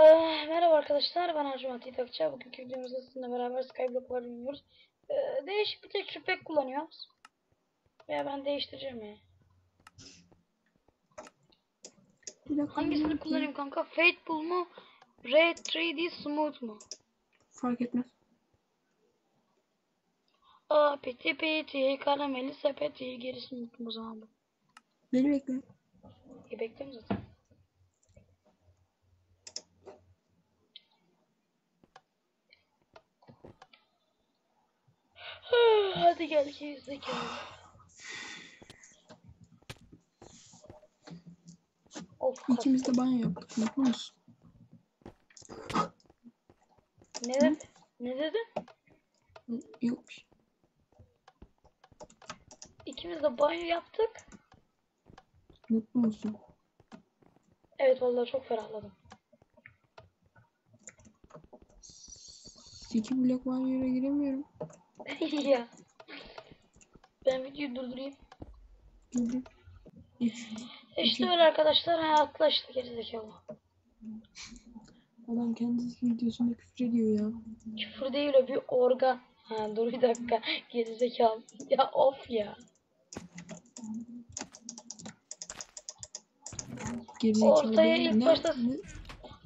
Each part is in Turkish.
Ee, merhaba arkadaşlar ben Arjumat İtakçı. Bugünkü videomuzda sizinle beraber Skyblock'lar oynuyoruz. Ee, değişik bir tek pek kullanıyoruz. Veya ben değiştireceğim ya. Hangisini kullanayım kanka? Fateful mu? Ray 3D Smooth mu? Fark etmez. Aa piti piti karameli sepeti gerisini unuttum o zaman. Beni bekle. E bekliyorum zaten. Hadi gel ki zekalı. Of İkimiz de banyo yaptık. Mutlu musun? ne dedin? Ne dedin? Yok bir şey. İkimiz de banyo yaptık. Mutlu musun? Evet vallahi çok ferahladım. İki blok banyoya giremiyorum. ya. Ben videoyu durdurayım. İşte öyle arkadaşlar. Ha atla işte gerizekalı. Adam kendisi videosunda küfür ediyor ya. Küfür değil o bir organ. Ha dur bir dakika. Gerizekalı. Ya of ya. Gerizekalı Ortaya değil. ilk Ne- başta- ne-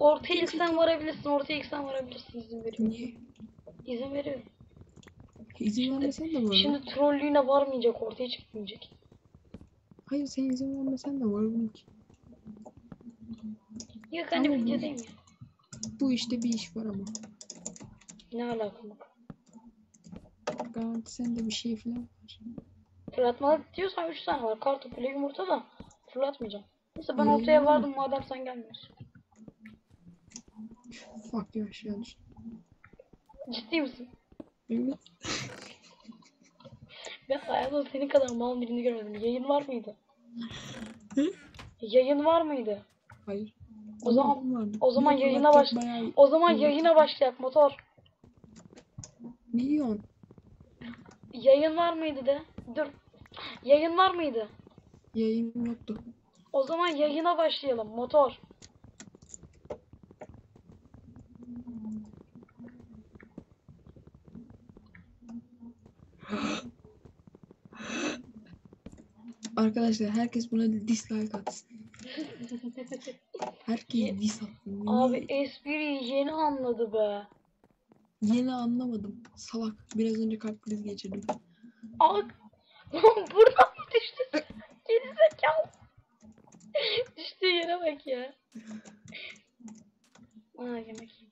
Ortaya ilk sen varabilirsin. Ortaya ilk sen varabilirsin. İzin veriyorum. Niye? İzin veriyorum. İzin vermesen de var. Şimdi trollüğüne varmayacak. Ortaya çıkmayacak. Hayır sen izin vermesen de var bunun ki. Yok hani Ama videodayım ya. Bu işte bir iş var ama. Ne alaka bak. Garanti sende bir şey falan var. Fırlatmalık diyorsan 3 tane var. Kartopuyla yumurta da fırlatmayacağım. Neyse ben ortaya vardım madem sen gelmiyorsun. Fuck ya aşağı düş. Ciddi misin? Evet. Ben hayatımda senin kadar mal birini görmedim. Yayın var mıydı? Hı? Yayın var mıydı? Hayır. O zaman- vardı. o zaman de yayına baş- bayağı- O zaman yayına başlayak motor. Ne diyorsun? Yayın var mıydı de? Dur. Yayın var mıydı? Yayın yoktu. O zaman yayına başlayalım motor. Arkadaşlar herkes buna dislike atsın. Herkes dis atsın. Abi espriyi yeni anladı be. Yeni anlamadım. Salak. Biraz önce kalp krizi geçirdim. Ak. Buradan mı düştü? Geri zekalı. Düştüğü yere bak ya. Aa yemek.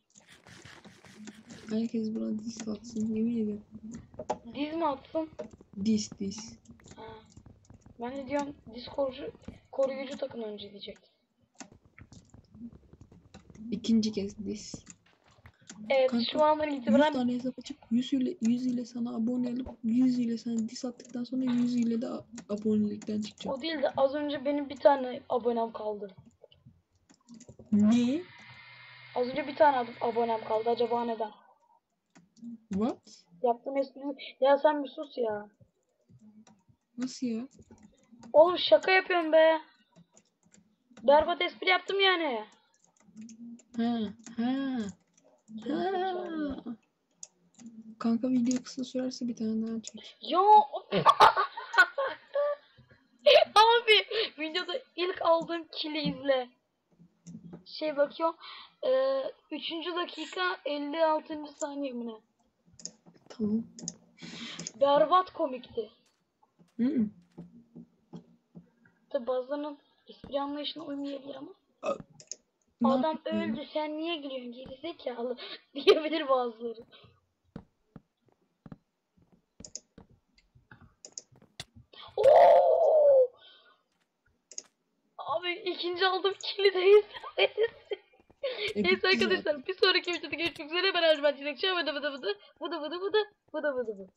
Herkes buna dis atsın. Yemin ederim. Diz mi atsın? Dis dis. Ben de diyorum diz koruyucu, takın önce diyecektim. İkinci kez dis. Evet Kanka, şu andan 100 itibaren tane hesap açıp 100 ile, 100 ile sana abone olup 100 ile sana dis attıktan sonra 100 ile de abonelikten çıkacağım. o değil de az önce benim bir tane abonem kaldı. Ne? Az önce bir tane ab- abonem kaldı acaba neden? What? Yaptığım espri ya sen bir sus ya. Nasıl ya? Oğlum şaka yapıyorum be. Berbat espri yaptım yani. Ha, ha. Ha. Kanka video kısa sürerse bir tane daha çek. Ya Abi videoda ilk aldığım kili izle. Şey bakıyorum. E, 3. dakika 56. saniye mi ne? Tamam. Berbat komikti. Hı -hı. Tabi bazılarının espri anlayışına uymayabilir ama. Ne Adam yapayım? öldü sen niye gülüyorsun geri zekalı diyebilir bazıları. Abi ikinci aldığım kilideyiz. Neyse arkadaşlar bir sonraki videoda görüşmek üzere. Ben Ercüment Çilekçi. Vıdı vıdı vıdı. Vıdı vıdı vıdı. Vıdı vıdı vıdı.